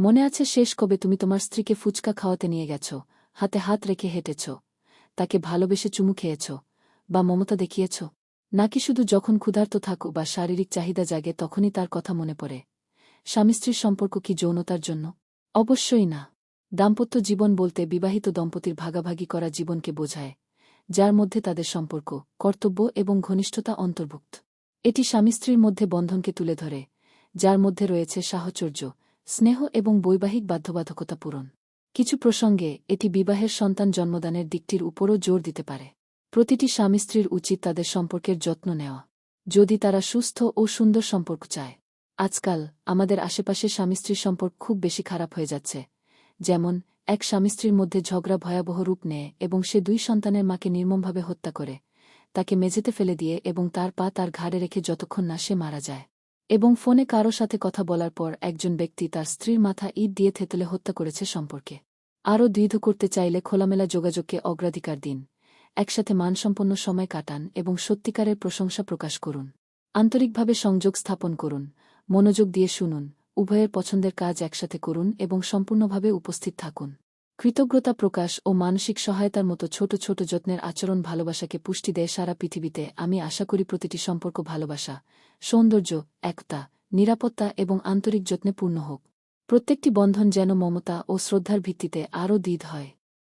মনে আছে শেষ কবে তুমি তোমার স্ত্রীকে ফুচকা খাওয়াতে নিয়ে গেছ, হাতে হাত রেখে হেঁটেছ, তাকে ভালোবেসে চুমু খেয়েছ, বা মমতা দেখিয়েছ? নাকি শুধু যখন ক্ষুধার্ত থাকো বা শারীরিক চাহিদা জাগে তখনই তার কথা মনে পড়ে? স্বামী স্ত্রীর সম্পর্ক কি যৌনতার জন্য? অবশ্যই না। দাম্পত্য জীবন বলতে বিবাহিত দম্পতির ভাগাভাগি করা জীবনকে বোঝায়, যার মধ্যে তাদের সম্পর্ক, কর্তব্য এবং ঘনিষ্ঠতা অন্তর্ভুক্ত। এটি স্বামী স্ত্রীর মধ্যে বন্ধনকে তুলে ধরে, যার মধ্যে রয়েছে সাহচর্য স্নেহ এবং বৈবাহিক বাধ্যবাধকতা পূরণ। কিছু প্রসঙ্গে, এটি বিবাহের সন্তান জন্মদানের দিকটির উপরও জোর দিতে পারে। প্রতিটি স্বামী স্ত্রীর উচিত তাদের সম্পর্কের যত্ন নেওয়া। যদি তারা সুস্থ ও সুন্দর সম্পর্ক চায়। আজকাল, আমাদের আশেপাশে স্বামী স্ত্রীর সম্পর্ক খুব বেশি খারাপ হয়ে যাচ্ছে। যেমন, এক স্বামী স্ত্রীর মধ্যে ঝগড়া ভয়াবহ রূপ নেয় এবং সে দুই সন্তানের মাকে নির্মমভাবে হত্যা করে। তাকে মেঝেতে ফেলে দিয়ে এবং তার পা তার ঘাড়ে রেখে যতক্ষণ না সে মারা যায়। এবং ফোনে কারও সাথে কথা বলার পর একজন ব্যক্তি তার স্ত্রীর মাথা ইট দিয়ে থেতলে হত্যা করেছে সম্পর্কে। আরও দৃঢ় করতে চাইলে খোলামেলা যোগাযোগকে অগ্রাধিকার দিন। একসাথে মানসম্পন্ন সময় কাটান এবং সত্যিকারের প্রশংসা প্রকাশ করুন। আন্তরিকভাবে সংযোগ স্থাপন করুন। মনোযোগ দিয়ে শুনুন। উভয়ের পছন্দের কাজ একসাথে করুন এবং সম্পূর্ণভাবে উপস্থিত থাকুন। কৃতজ্ঞতা প্রকাশ ও মানসিক সহায়তার মতো ছোট ছোট যত্নের আচরণ ভালোবাসাকে পুষ্টি দেয় সারা পৃথিবীতে, আমি আশা করি প্রতিটি সম্পর্ক ভালোবাসা, সৌন্দর্য, একতা, নিরাপত্তা এবং আন্তরিক যত্নে পূর্ণ হোক। প্রত্যেকটি বন্ধন যেন মমতা ও শ্রদ্ধার ভিত্তিতে আরও দিদ হয়।